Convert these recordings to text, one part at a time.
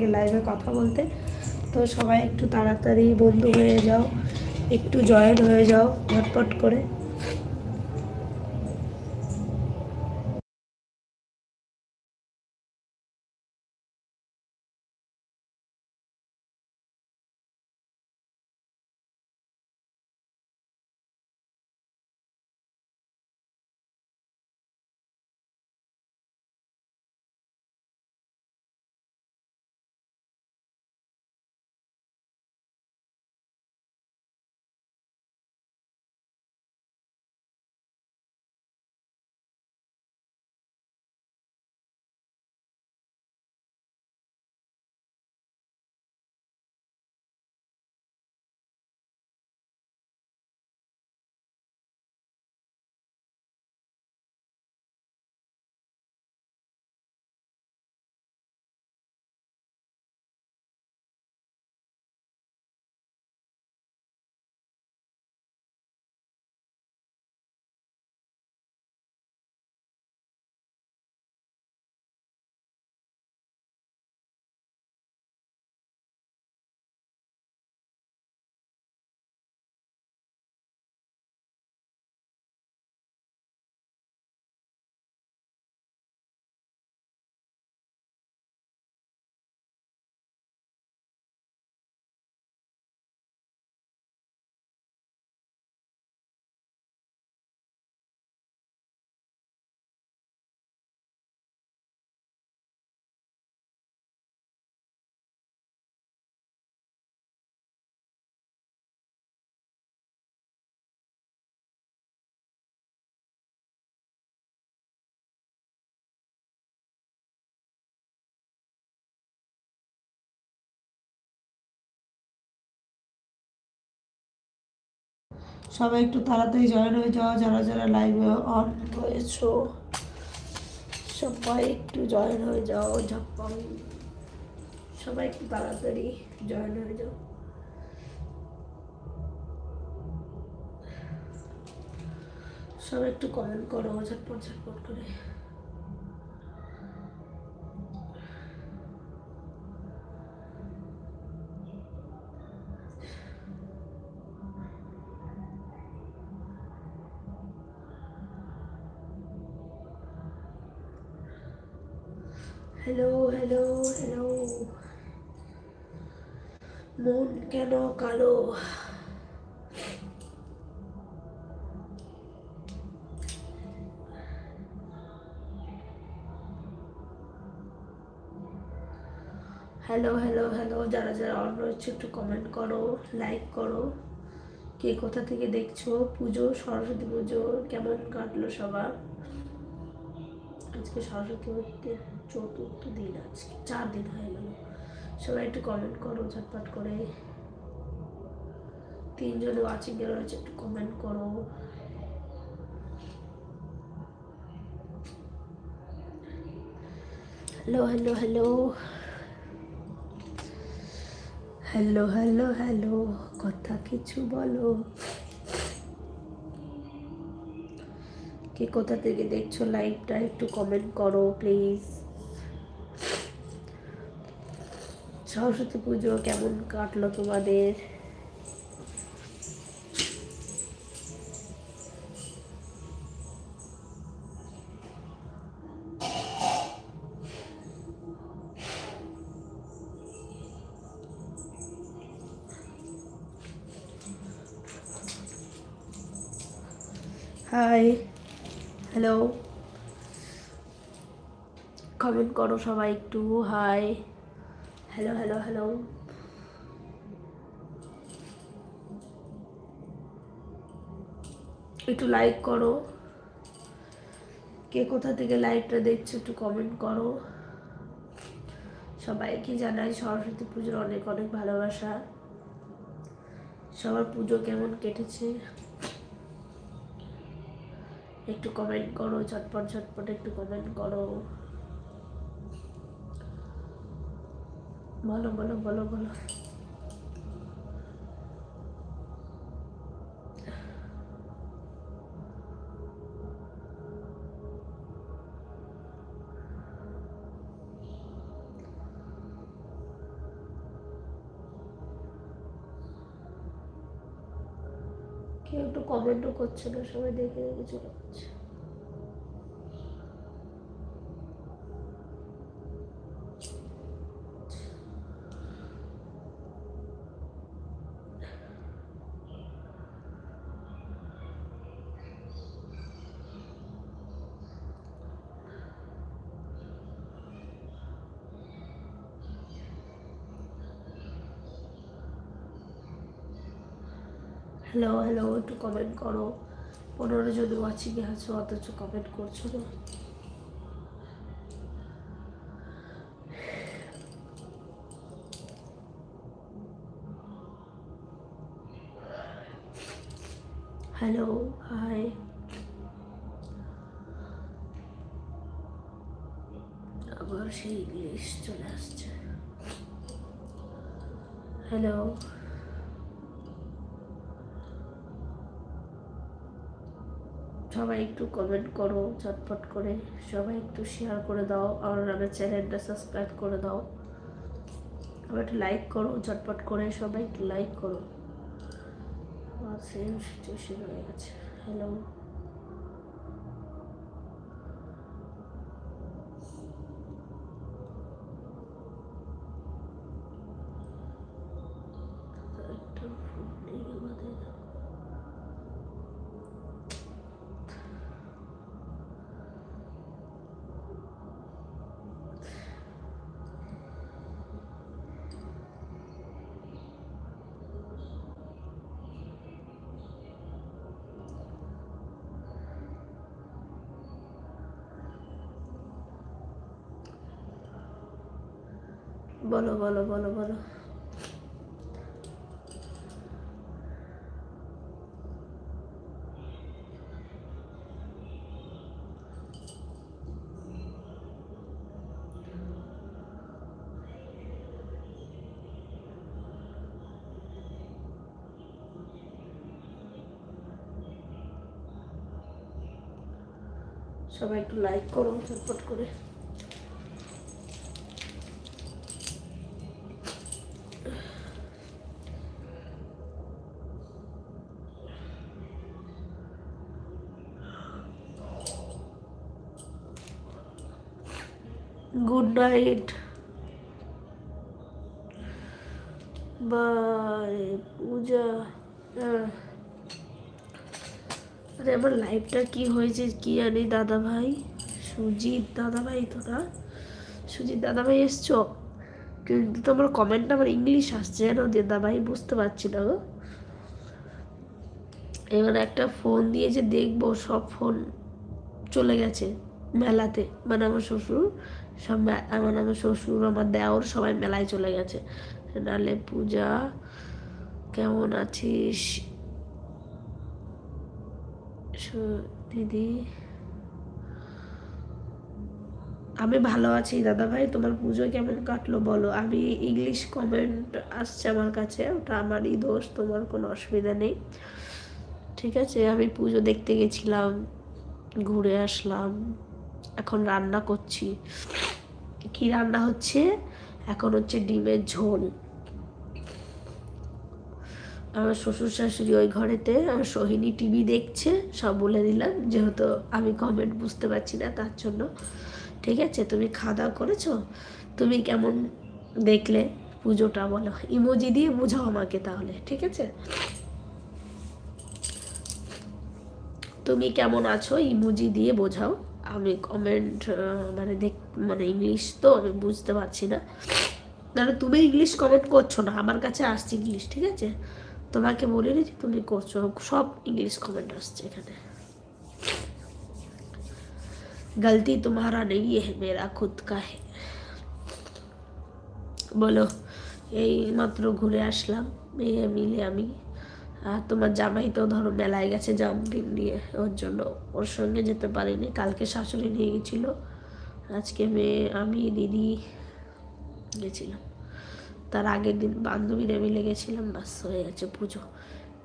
সঙ্গে লাইভে কথা বলতে। তো সবাই একটু তাড়াতাড়ি বন্ধু হয়ে যাও, একটু জয়েন হয়ে যাও, ঝটপট করে। সবাই একটু তাড়াতাড়ি জয়েন হয়ে যাওয়া যারা যারা লাইভে অন হয়েছো সবাই একটু জয়েন হয়ে যাও ঝপ্পন সবাই একটু তাড়াতাড়ি জয়েন হয়ে যাও। সবাই একটু কমেন্ট করো ঝটপট ঝটপট করে। হ্যালো হ্যালো হ্যালো মন কেন কালো? হ্যালো হ্যালো হ্যালো যারা যারা অন রয়েছে, একটু কমেন্ট করো লাইক করো। কে কোথা থেকে দেখছ? পুজো, সরস্বতী পুজো, কেমন কাটলো সবার? আজকে সরস্বতী পুজোতে চতুর্থ দিন আজকে, চার দিন হয়ে গেল। সবাই একটু কমেন্ট করো, ঝটপট করে। তিনজনে ওয়াচিং এ রয়েছে, একটু কমেন্ট করো। Hello hello hello hello hello hello কথা কিছু বলো। কে কোথা থেকে দেখছ লাইভটা একটু কমেন্ট করো প্লিজ সরস্বতী পুজো কেমন কাটলো তোমাদের? হাই হ্যালো কমেন্ট করো সবাই একটু। হাই হ্যালো হ্যালো হ্যালো একটু লাইক করো। কে কোথা থেকে লাইভটা দেখছ একটু কমেন্ট করো। সবাইকে জানাই সরস্বতী পুজোর অনেক অনেক ভালোবাসা। সবার পুজো কেমন কেটেছে? একটু কমেন্ট করো ঝটপট ঝটপট একটু কমেন্ট করো। বলো বলো বলো বলো। কেউ একটু কমেন্টও করছে না সবাই দেখে কিছু চলে হ্যালো হ্যালো একটু কমেন্ট করো। পনেরো জন ওয়াচিং আছো, অথচ কমেন্ট করছ না। হ্যালো হাই আবার সেই ইংলিশ চলে আসছে। হ্যালো সবাই একটু কমেন্ট করো চটপট করে সবাই একটু শেয়ার করে দাও, আর আমার চ্যানেলটা সাবস্ক্রাইব করে দাও। আবার একটু লাইক করো চটপট করে সবাই একটু লাইক করো। সেম সিচুয়েশন হয়ে গেছে। হ্যালো একটা ফোন নেই আমাদের বলো বলো বলো বলো। সবাই একটু লাইক করুন চটপট করে। Good night bye Puja. আরে আমার লাইফটা কি হয়েছে কি জানি দাদা ভাই সুজিত দাদা ভাই তো না? সুজিত দাদা ভাই এসছো? কিন্তু তোমার কমেন্টটা আমার ইংলিশ আসছে জানো? দাদা ভাই বুঝতে পারছি না গো। এবার একটা ফোন দিয়ে যে দেখব সব ফোন চলে গেছে। মেলাতে। মানে আমার শ্বশুর, সব মানে আমার শ্বশুর, আমার দেওর সবাই মেলায় চলে গেছে। নালে পূজা, কেমন আছিস? দিদি? আমি ভালো আছি দাদা ভাই, তোমার পুজো কেমন কাটলো বলো? আমি ইংলিশ কমেন্ট আসছে আমার কাছে, ওটা আমারই দোষ, তোমার কোনো অসুবিধা নেই। ঠিক আছে, আমি পুজো দেখতে গেছিলাম, ঘুরে আসলাম। এখন রান্না করছি। কি রান্না হচ্ছে? এখন হচ্ছে ডিমের ঝোল। আমার শ্বশুর শাশুড়ি ওই ঘরেতে, আমার সোহিনী টিভি দেখছে, সব বলে দিলাম, যেহেতু আমি কমেন্ট বুঝতে পারছি না তার জন্য। ঠিক আছে, তুমি খাওয়া দাওয়া করেছ? তুমি কেমন দেখলে পুজোটা বলো? ইমোজি দিয়ে বোঝাও আমাকে তাহলে, ঠিক আছে? তুমি কেমন আছো? ইমোজি দিয়ে বোঝাও। আমি কমেন্ট মানে দেখ মানে ইংলিশ তো আমি বুঝতে পারছি না মানে তুমি ইংলিশ কমেন্ট করছো না আমার কাছে আসছে ইংলিশ ঠিক আছে তোমাকে বলিনি যে তুমি করছো সব ইংলিশ কমেন্ট আসছে এখানে गलती तुम्हारा नहीं है मेरा खुद का है বলো এই মাত্র ঘুরে আসলাম মেয়ে মিলে আমি আর তোমার জামাই তো ধরো মেলায় গেছে জাম্পিং নিয়ে, ওর জন্য ওর সঙ্গে যেতে পারিনি, কালকে শাশুড়ি নিয়ে গেছিল, আজকে মেয়ে, আমি, দিদি গেছিলাম। তার আগের দিন বান্ধবীরা মিলে গেছিলাম, বাস হয়ে গেছে পুজো,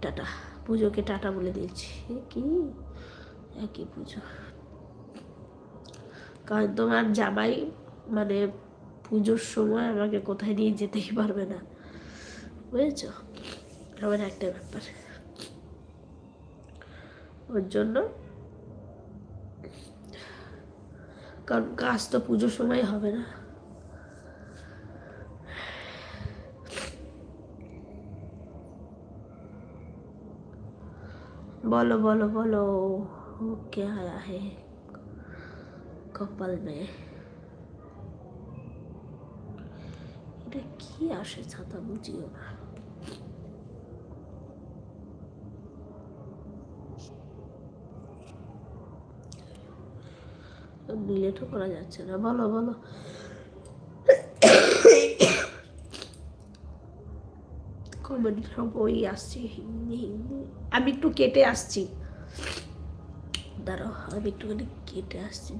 টাটা। পুজোকে টাটা বলে দিয়েছি। কি? একই পুজো। কারণ তোমার জামাই মানে পুজোর সময় আমাকে কোথায় নিয়ে যেতেই পারবে না। বুঝেছ? আবার একটা ব্যাপার ওর জন্য কারণ কাজ তো পুজোর সময় হবে না बोलो बोलो बोलो वो क्या आया है কপাল মে এটা কি আসে ছাতা বুঝিও না ডিলেটও করা যাচ্ছে না। বলো বলো। কমেডি সব ওই আসছি। হিন্দি হিন্দি আমি একটু কেটে আসছি। দাঁড়াও, আমি একটুখানি কেটে আসছি।